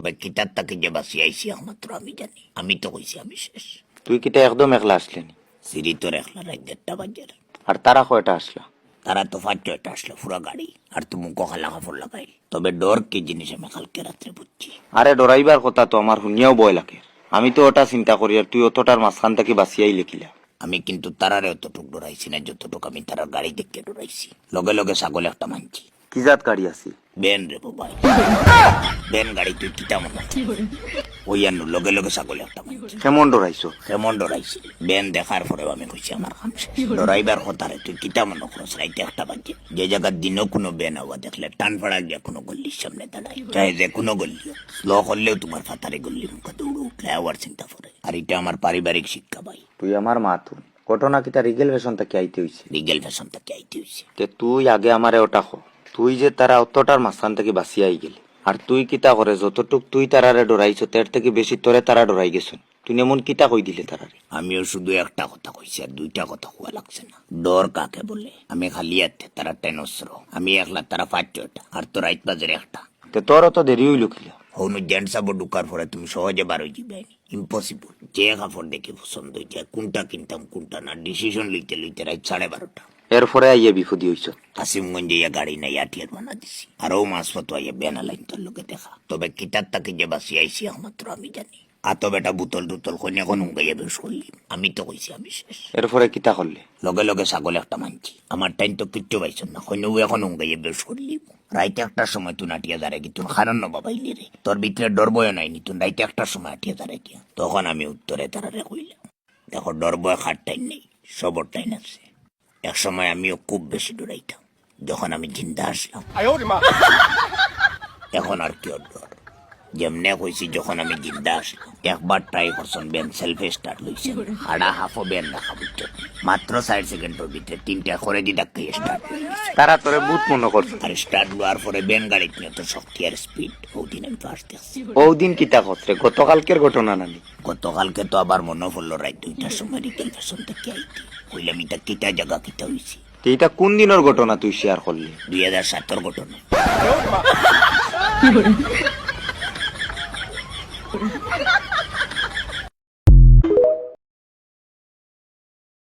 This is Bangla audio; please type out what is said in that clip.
তবে কিতার তাকে যে বাসি আইসি একমাত্র আমি জানি। আমি তো কইছি আমি শেষ। তুই কিটা একদম একলা আসলেনি? সিঁড়ি তোর একলা রাত দেড়টা বাজের আর তারা কয়টা আসলা? তারা তো পাঁচ ছয়টা আসলো পুরো গাড়ি আর তুমি কখালা কাপড় লাগাই। তবে ডর কি জিনিস আমি কালকে রাত্রে বুঝছি। আরে ডরাইবার কথা তো আমার শুনিয়াও বয় লাগে। আমি তো ওটা চিন্তা করি আর তুই অতটার মাঝখান থেকে বাঁচিয়াই লিখিলা। আমি কিন্তু তারারে অতটুক ডরাইছি না যতটুকু আমি তারার গাড়ি দেখে ডরাইছি। লগে লগে ছাগল একটা মানছি। কি জাত গাড়ি আছে? বেন রে বাবাই বেন গাড়ি তুই কিতা মনে ওই আনু লগে লগে ছাগল একটা কেমন ডরাইছো? কেমন ডরাইছি? বেন দেখার পরে আমি কইছি আমার কাম। ডরাইবার কথারে তুই কিতা মনে করছ রাইতে একটা বাজে। যে জায়গার দিনও কোনো বেন হওয়া দেখলে টান ফাড়া গিয়া কোনো গল্লির সামনে দাঁড়াই চাই যে কোনো গল্লি স্লো করলেও তোমার ফাতারে গল্লি মুখে দৌড় উঠলে আবার চিন্তা করে। আর এটা আমার পারিবারিক শিক্ষা ভাই। তুই আমার মা তুই ঘটনা কিটা রিগেল ফ্যাশন থেকে আইতে হইছে? রিগেল ফ্যাশন থেকে আইতে হইছে। তে তুই আগে আমারে ওটা কো তুই যে তারা অতটার মাঝখান থেকে বাঁচিয়াই গেলি আর তুই কিতা করে? যতটুক তুই তারারে ডরাইছো তার থেকে বেশি তোরে তারা ডরাই গেছুন তুই এমন কিতা কই দিলে তারারে? আমিও শুধু একটা কথা কইছি আর দুইটা কথা হওয়া লাগছে না। ডর কাকে বলে? আমি খালি আতে তারা টেনস্র আমি একলা তারা পাঁচ ছয়টা আর তো রাইত বাজারে একটা। তে তোর অত দেরি হইল কিলা হনু জেন্টস আবার ঢুকার পরে তুমি সহজে বার হয়ে যাবে। ইম্পসিবল যে কাপড় দেখে পছন্দ হয়েছে কোনটা কিনতাম কোনটা না। ডিসিশন লইতে লইতে রাত সাড়ে বারোটা। এরপরে আইয়া বিপদি হইছ। কাসিমগঞ্জে ইয়া গাড়ি নাই আটিয়ার বানা দিছি। আর ও মাস ফতো আইয়া বেনা লাইন তোর লোকে দেখা। তবে কিতার তাকে যে বাসি আইসি একমাত্র আমি জানি। আতো বেটা বুতল টুতল কইনে এখন উঙ্গাইয়া বেশ করলি। আমি তো কইছি আমি শেষ। এরপরে কিতা করলে? লগে লগে ছাগল একটা মানছি। আমার টাইম তো কিচ্ছু পাইছ না কইনেও এখন উঙ্গাইয়া বেশ করলি। রাইতে একটার সময় তুই নাটিয়া দাঁড়ে কি তুই খারান না বাবাইলি রে। তোর ভিতরে ডর বয় নাই নি তুই রাইতে একটার সময় আটিয়া দাঁড়ে গিয়া। তখন আমি উত্তরে তারারে কইলাম দেখো ডর বয় খাট টাইম নেই সবর টাইম আছে। এক সময় আমিও খুব বেশি ডরাইতাম যখন আমি জিন্দা আসলাম। এখন আর কি ডর যেমনে কইছি যখন আমি জিন্দা আসলাম একবার ট্রাই করছেন বেন সেলফে স্টার্ট লইছে হাড়া হাফও বেন রাখা বুঝছ? মাত্র ষাট সেকেন্ডের ভিতরে তিনটা করে দি ডাক্কে স্টার্ট তারা তোরে বুত মনে করছে। আর স্টার্ট লওয়ার পরে বেন গাড়িতে নিয়ে তো শক্তি আর স্পিড ওদিন আমি ফার্স্ট দেখছি দিন কিতা করছে গতকালকের ঘটনা নানি? গতকালকে তো আবার মনে পড়ল রাত দুইটার সময় রিটেল ফ্যাশন থেকে আইতে। হইলে আমি তা কিতা জায়গা কিতা হইছি? এটা কোন দিনের ঘটনা তুই শেয়ার করলি? দুই হাজার সাতের ঘটনা।